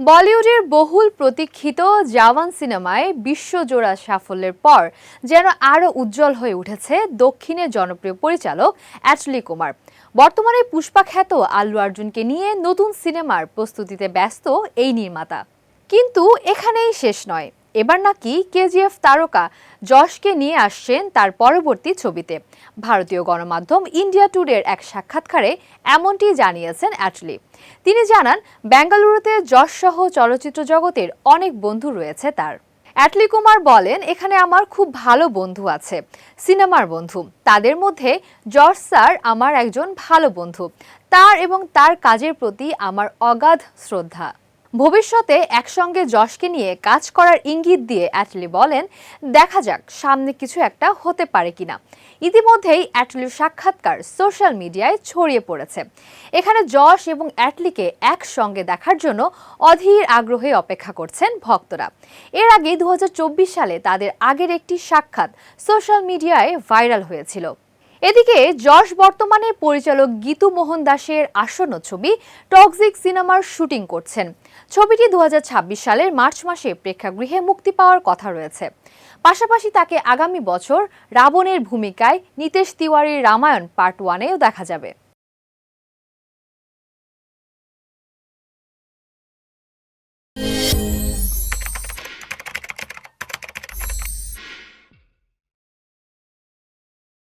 বলিউডের বহুল প্রতীক্ষিত জাওয়ান সিনেমায় বিশ্বজোড়া সাফল্যের পর যেন আরও উজ্জ্বল হয়ে উঠেছে দক্ষিণের জনপ্রিয় পরিচালক অ্যাটলি কুমার। বর্তমানে পুষ্পা খ্যাত আল্লু অর্জুনকে নিয়ে নতুন সিনেমার প্রস্তুতিতে ব্যস্ত এই নির্মাতা। কিন্তু এখানেই শেষ নয়। এবার নাকি কেজিএফ তারকা যশকে নিয়ে আসছেন তার পরবর্তী ছবিতে। ভারতীয় গণমাধ্যম ইন্ডিয়া টুডের এক সাক্ষাৎকারে এমনটি জানিয়েছেন অ্যাটলি। তিনি জানান, বেঙ্গালুরুতে যশ সহ চলচ্চিত্র জগতের অনেক বন্ধু রয়েছে তার। অ্যাটলি কুমার বলেন, এখানে আমার খুব ভালো বন্ধু আছে, সিনেমার বন্ধু। তাদের মধ্যে যশ স্যার আমার একজন ভালো বন্ধু। তার এবং তার কাজের প্রতি আমার অগাধ শ্রদ্ধা। ভবিষ্যতে একসঙ্গে যশকে নিয়ে কাজ করার ইঙ্গিত দিয়ে অ্যাটলি বলেন, দেখা যাক সামনে কিছু একটা হতে পারে কিনা। ইতিমধ্যেই অ্যাটলির সাক্ষাৎকার সোশ্যাল মিডিয়ায় ছড়িয়ে পড়েছে। এখানে যশ এবং অ্যাটলিকে একসঙ্গে দেখার জন্য অধীর আগ্রহে অপেক্ষা করছেন ভক্তরা। এর আগে দু হাজার চব্বিশ সালে তাদের আগের একটি সাক্ষাৎ সোশ্যাল মিডিয়ায় ভাইরাল হয়েছিল। এদিকে যশ বর্তমানে পরিচালক গীতু মোহন দাসের আসন্ন ছবি টক্সিক সিনেমার শুটিং করছেন। ছবিটি দু হাজার ছাব্বিশ সালের মার্চ মাসে প্রেক্ষাগৃহে মুক্তি পাওয়ার কথা রয়েছে। পাশাপাশি তাকে আগামী বছর রাবণের ভূমিকায় নিতেশ তিওয়ারির রামায়ণ পার্ট ওয়ানেও দেখা যাবে।